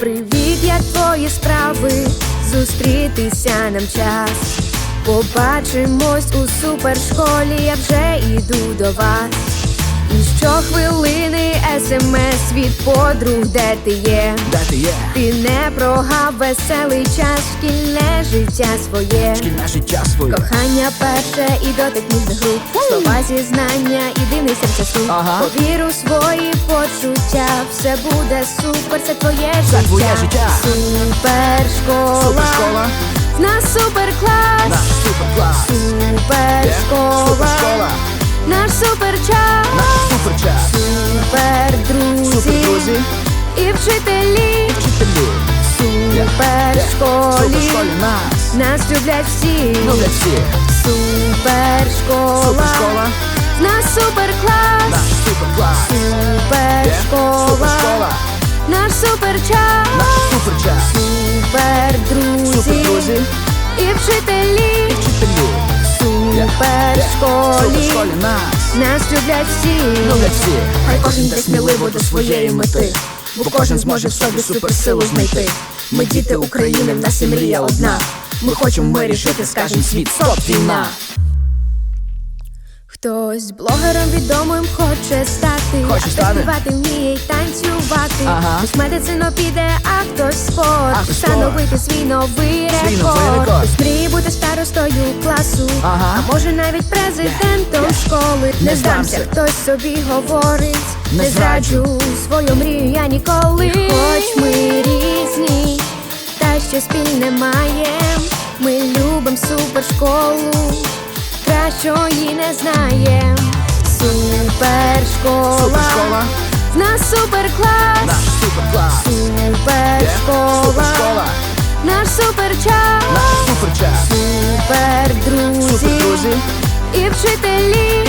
Привіт, як твої справи, зустрітися нам час. Побачимось у супершколі, я вже йду до вас. І щохвилини смс від подруг, де ти є. Де ти є? Ти не прогав веселий час, шкільне життя своє. Шкільне життя своє. Кохання перше і дотик ніжних рук Слова зізнання і дивний серця стук Ага. Повір у свої Все буде супер, це твоє Це життя твоє життя. Супершкола Супершкола. В нас суперклас Наш суперклас. Супершкола Супершкола. Наш суперчас Наш суперчас. Супердрузі Супердрузі. І вчителі Вчителі. Супершколі Супершколі нас. Нас люблять всі Люблять всі. Супершкола Супершкола. В нас суперклас Наш суперклас. Супердрузі. І вчителі Вчителі. Супершколі Супершколі нас. Нас люблять всі Люблять всі. Хай кожен йде сміливо до своєї мети. Бо кожен зможе в собі суперсилу знайти. Ми діти України, в нас і мрія одна. Ми хочемо в мирі жити, скажем світ, стоп, війна. Хтось блогером відомим хоче стати, Хоче а стати? співати вміє й танцювати. Ага. Хтось медицину піде, а хтось спорт А хтось встановити свій новий Свій рекорд. новий рекорд. Хтось мріє бути старостою класу, Ага. а може навіть президентом школи. Не Не здамся, здамся. хтось собі говорить, Не не зраджу свою мрію я ніколи. Хоч ми різні, та що спільне маєм. Ми любим супершколу, кращої не знаєм. Супершкола, Нас суперклас, Наш суперклас. супершкола, наш суперчас, Наш суперчас. супердрузі і вчителі,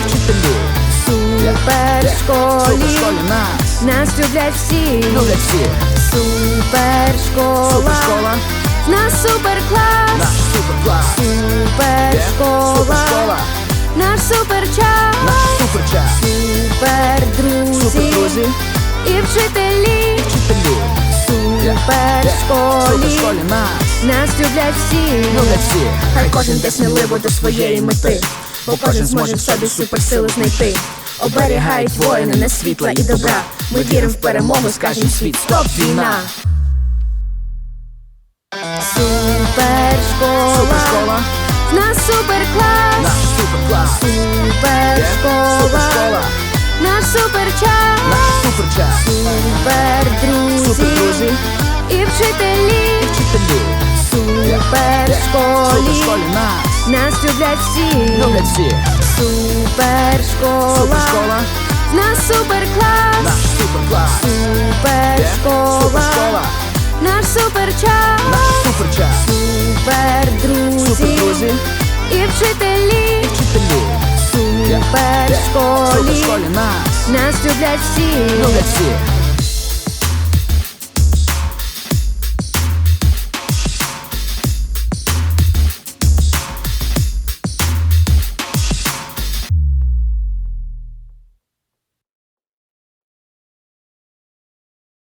супершколі, нас. нас люблять всі, супершкола, нас суперклас, Наш суперклас. супершкола, наш Наш суперчас. вчителі, вчителі. супершколі школі нас. нас люблять всі. Ну, Хай кожен десь сміливо до своєї мети, бо кожен зможе в собі суперсили знайти. Оберігають воїни на світла і добра. Ми віримо в перемогу, скажемо світ, стоп війна. Супершкола, супершкола, нас суперклас, наш суперклас, супершкола. Yeah. супершкола. Наш суперчас, наш суперчас, супер друзі, супер і вчителі, і вчителі, супер школі, нас. люблять всі, люблять всі, супер школа, супер супер клас, наш супер клас, супер школа, наш супер час, наш супер супер друзі, і вчителі, і вчителі. Olha, mas nas duas